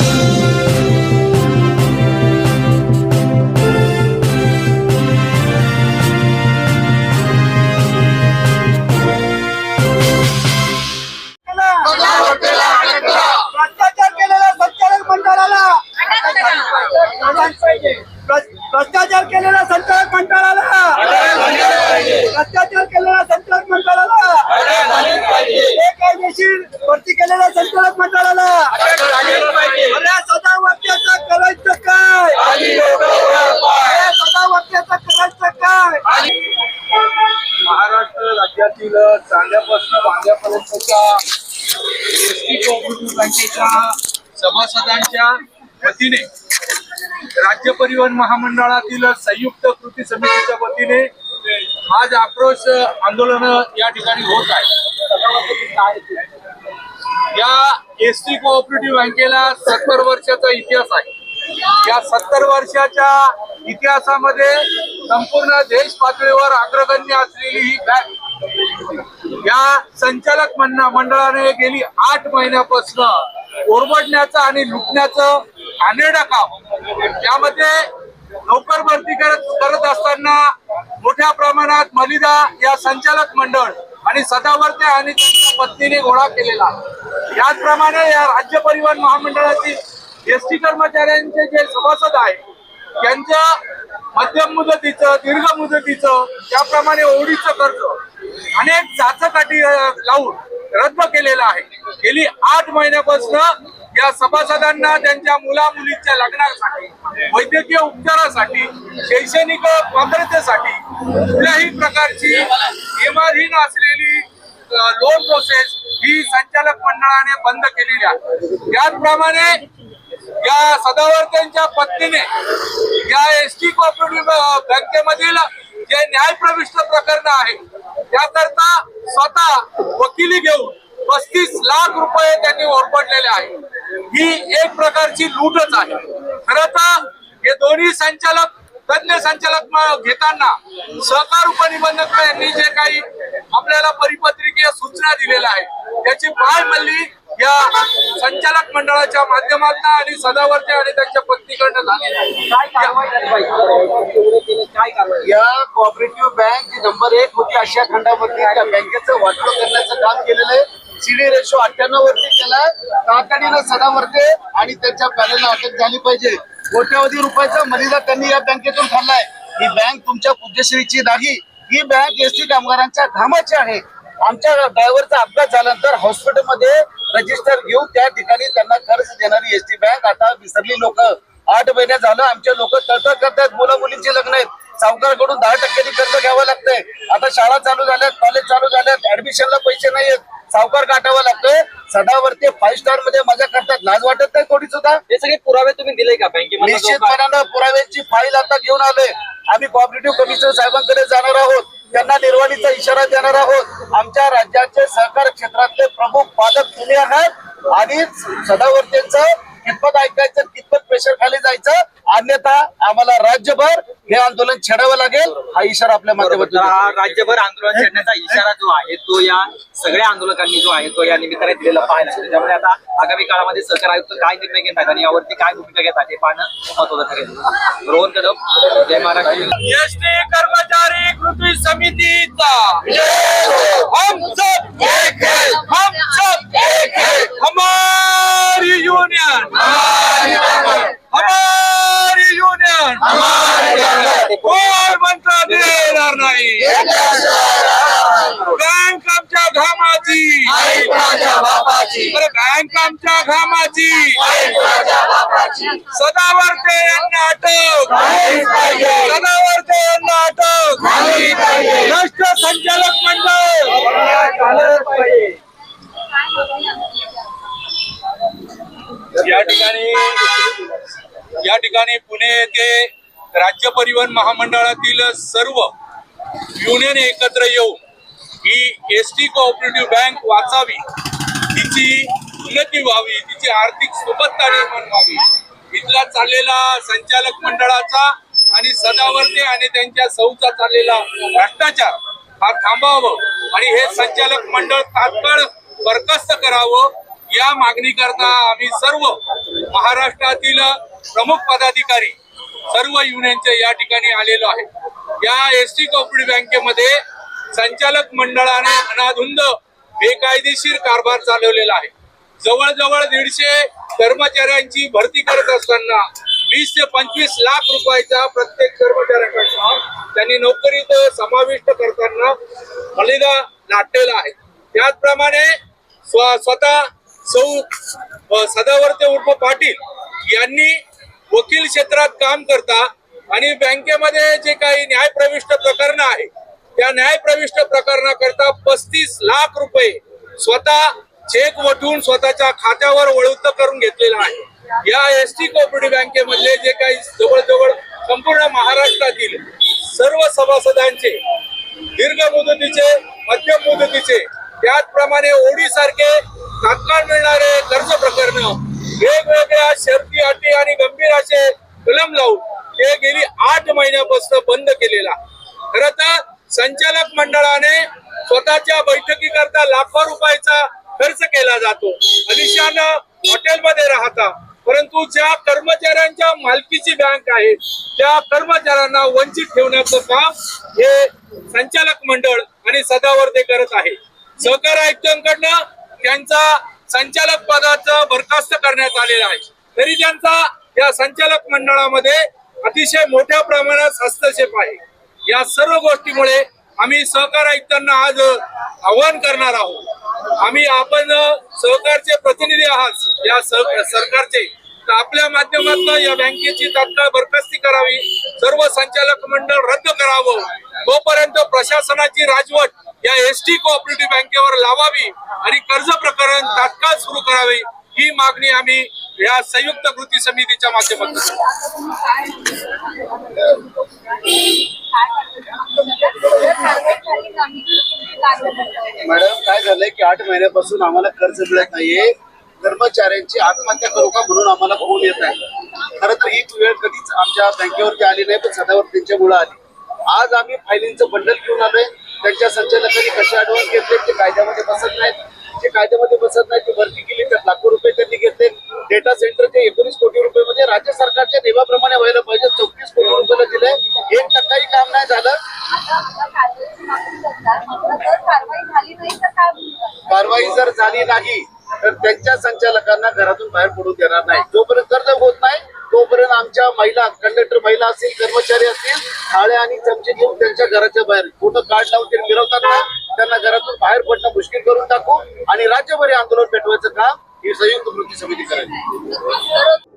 嗯。कोऑपरेटिव्ह सभासदांच्या वतीने राज्य परिवहन महामंडळातील संयुक्त कृती समितीच्या वतीने आज आक्रोश आंदोलन या ठिकाणी होत आहे. या एस टी कोऑपरेटिव्ह बँकेला सत्तर वर्षाचा इतिहास आहे. या सत्तर वर्षाच्या इतिहासामध्ये संपूर्ण देश पातळीवर अग्रगण्य असलेली ही बँक या संचालक मंडळाने गेली आठ महिन्यापासून ओरबडण्याचं आणि लुटण्याचं घाणेरडं काम. यामध्ये नोकर भरती करत करत असताना मोठ्या प्रमाणात मलिदा या संचालक मंडळ आणि सदावर्ते आणि त्यांच्या पत्नीने गोळा केलेला. याचप्रमाणे या राज्य परिवहन महामंडळातील एस टी कर्मचाऱ्यांचे जे सभासद आहेत त्यांचं मध्यम मुदतीचं दीर्घ मुदतीचं त्याप्रमाणे ओढीचं कर्ज अनेक चाचकाठी लावून रद्द केलेला आहे. गेली आठ महिन्यापासून या सभासदांना त्यांच्या मुला मुलींच्या लग्नासाठी वैद्यकीय उपचारासाठी शैक्षणिक पात्रतेसाठी कुठल्याही प्रकारची नियमाधीन असलेली लोन प्रोसेस ही संचालक मंडळाने बंद केलेली आहे. त्याचप्रमाणे या सदावर्त्यांच्या पत्नीने या एस टी कोऑपरेटिव्ह बँकेमधील जे न्यायप्रविष्ट प्रकरण आहे त्याकरता स्वतः वकिली घेऊन पस्तीस लाख रुपये त्यांनी ओरपडलेले आहे. ही एक प्रकारची लूटच आहे. खरं तर हे दोन्ही संचालक तज्ञ संचालक घेताना सहकार उपनिबंधक यांनी जे काही आपल्याला परिपत्रिकीय सूचना दिलेल्या आहेत त्याची पाय मल्ली या संचालक मंडळाच्या माध्यमातून आणि सदावर्ते आणि त्यांच्या पत्नीकडनं झालेली या कोऑपरेटिव्ह बँक जी नंबर एक होती आशिया खंडामध्ये त्या बँकेचं वाटप करण्याचं काम केलेलं आहे. सीडी रेशो अठ्ठ्याण्णव वरती केलाय तातडीनं सदावर्ते आणि त्यांच्या पॅनलला अटक झाली पाहिजे. कोट्यावधी रुपयाचा मलिदा त्यांनी या बँकेतून खाल्लाय. ही बँक तुमच्या पूज्यश्रीची नाही. ही बँक एसटी कामगारांच्या घामाची आहे. आमच्या ड्रायव्हरचा अपघात झाल्यानंतर हॉस्पिटलमध्ये रजिस्टर घेऊन त्या ठिकाणी त्यांना कर्ज देणारी एसटी बँक. आता विसरली लोक. आठ महिने झालं आमचे लोक तळतळ करतात मुलं मुलींची लग्न आहेत. सावकारकडून दहा टक्क्यांनी कर्ज घ्यावं लागतंय. आता शाळा चालू झाल्यात कॉलेज चालू झाल्यात ऍडमिशनला पैसे नाहीयेत सावकार काटावं लागतंय. सदावरती फाईव्ह स्टारमध्ये मजा करतात. लाज वाटत नाही थोडी सुद्धा हे सगळे पुरावे तुम्ही दिले का बँकेमध्ये निश्चितपणानं पुराव्यांची फाईल आता घेऊन आलोय. आम्ही कॉपरेटिव्ह कमिशनर साहेबांकडे जाणार आहोत. त्यांना निर्वाणीचा इशारा देणार आहोत. आमच्या राज्याचे सहकार क्षेत्रातले प्रमुख पालक तुम्ही आहात. आणि सदावर्तेंचं कितपत ऐकायचं कितपत प्रेशर खाली जायचं अन्यथा आम्हाला राज्यभर हे आंदोलन छेडावं लागेल. हा इशारा आपल्या माध्यमातून हा. राज्यभर आंदोलन छेडण्याचा इशारा जो आहे तो या सगळ्या आंदोलकांनी जो आहे तो या निमित्ताने दिलेला पाहायला. त्यामुळे आता आगामी काळामध्ये सहकार आयुक्त काय निर्णय घेतात आणि यावरती काय भूमिका घेतात हे पाहणं महत्वाचं ठरेल. रोहन कदम जय महाराष्ट्र. समितीचा. हम सब एक है हम सब एक है. हमारी यूनियन हमारी यूनियन कोण मंत्र देणार नाही. बँक आमच्या घामाची. बँक आमच्या घामाची. सदावर्ते यांना अटक. सदावर्ते यांना अटक. संचालक मंडळ! या ठिकाणी या ठिकाणी पुणे येथे राज्य परिवहन महामंडळातील सर्व युनियन एकत्र येऊन ही एस टी कोऑपरेटिव्ह बँक वाचावी तिची उन्नती व्हावी तिची आर्थिक सुबत्ता निर्माण व्हावी इथला चाललेला संचालक मंडळाचा आणि सदावर्ते आणि त्यांच्या सौचा चाललेला भ्रष्टाचार हा थांबावं. आणि हे संचालक मंडळ तात्काळ बरखास्त करावं. या मागणी करता आम्ही सर्व महाराष्ट्रातील प्रमुख पदाधिकारी सर्व युनियनचे या ठिकाणी आलेलो आहे. या एस टी कॉपरेटिव्ह बँकेमध्ये संचालक मंडळाने अनाधुंद बेकायदेशीर कारभार चालवलेला आहे. जवळजवळ दीडशे कर्मचाऱ्यांची भरती करत असताना वीस ते पंचवीस लाख रुपयाचा प्रत्येक कर्मचाऱ्याकडनं त्यांनी नोकरीत समाविष्ट करताना मलिदा लाटलेला आहे. त्याचप्रमाणे स्व- स्वतः सौ सदावर्ते उर्फ पाटील यांनी वकील क्षेत्रात काम करता आणि बँकेमध्ये जे काही न्यायप्रविष्ट प्रकरण आहे त्या न्यायप्रविष्ट प्रकरणाकरता पस्तीस लाख रुपये स्वतः चेक वटून स्वतःच्या खात्यावर वळूत करून घेतलेला आहे. या एस टी कोऑपरेटिव्ह बँकेमधले जे काही जवळजवळ संपूर्ण महाराष्ट्रातील सर्व सभासदांचे दीर्घ मुदतीचे मध्यम मुदतीचे त्याचप्रमाणे ओडी सारखे तात्काळ मिळणारे कर्ज प्रकरण वेगवेगळ्या शर्ती अटी आणि गंभीर असे कलम लावून ते गेली आठ महिन्यापासून बंद केलेला. खर तर संचालक मंडळाने स्वतःच्या बैठकीकरता लाखो रुपयाचा खर्च केला जातो. अलिशान हॉटेलमध्ये राहता. परंतु ज्या कर्मचाऱ्यांच्या मालकीची बँक आहे त्या कर्मचाऱ्यांना वंचित ठेवण्याचं काम हे संचालक मंडळ आणि सदावर्ते करत आहे. सहकार आयुक्तांकडनं त्यांचा संचालक पदाचं बरखास्त करण्यात आलेलं आहे. तरी त्यांचा या संचालक मंडळामध्ये अतिशय मोठ्या प्रमाणात हस्तक्षेप आहे. या सर्व गोष्टीमुळे आम्ही सहकार आयुक्तांना आज आवाहन करणार आहोत. आम्ही आपण सहकारचे प्रतिनिधी आहात. या सरकारचे. तर आपल्या माध्यमातून या बँकेची तात्काळ बरखास्ती करावी सर्व संचालक मंडळ रद्द करावं. तोपर्यंत प्रशासनाची राजवट या एस टी कोऑपरेटिव्ह बँकेवर लावावी आणि कर्ज प्रकरण तात्काळ सुरू करावे. ही मागणी आम्ही या संयुक्त कृती समितीच्या माध्यमातून मॅडम काय झालंय की आठ महिन्यापासून आम्हाला कर्ज मिळत नाहीये. कर्मचाऱ्यांची आत्महत्या करू का म्हणून आम्हाला फोन येत आहे खरं तर ही वेळ कधीच आमच्या बँकेवरती आली नाही पण सदावर मुळे आली. आज आम्ही फायलींचं बंडल घेऊन आलोय. त्यांच्या संचालकांनी कसे ऍडव्हान्स घेतले ते कायद्यामध्ये बसत नाहीत. जे कायद्यामध्ये बसत नाही ते भरती केली तर लाखो रुपये त्यांनी घेतले डेटा सेंटरचे एकोणीस कोटी रुपये मध्ये राज्य सरकारच्या नियमाप्रमाणे व्हायला पाहिजे. चौतीस कोटी रुपयाला दिले एक टक्काही काम नाही झालं. कारवाई जर झाली नाही तर त्यांच्या संचालकांना घरातून बाहेर पडू देणार नाही. जोपर्यंत कर्ज होत नाही तोपर्यंत आमच्या महिला कंडक्टर महिला असतील कर्मचारी असतील थाळे आणि चमचे घेऊन त्यांच्या घराच्या बाहेर फोटो कार्ड लावून ते फिरवतात ना त्यांना घरातून बाहेर पडणं मुश्किल करून टाकू आणि राज्यभर आंदोलन पेटवायचं काम ही संयुक्त कृती समिती करायची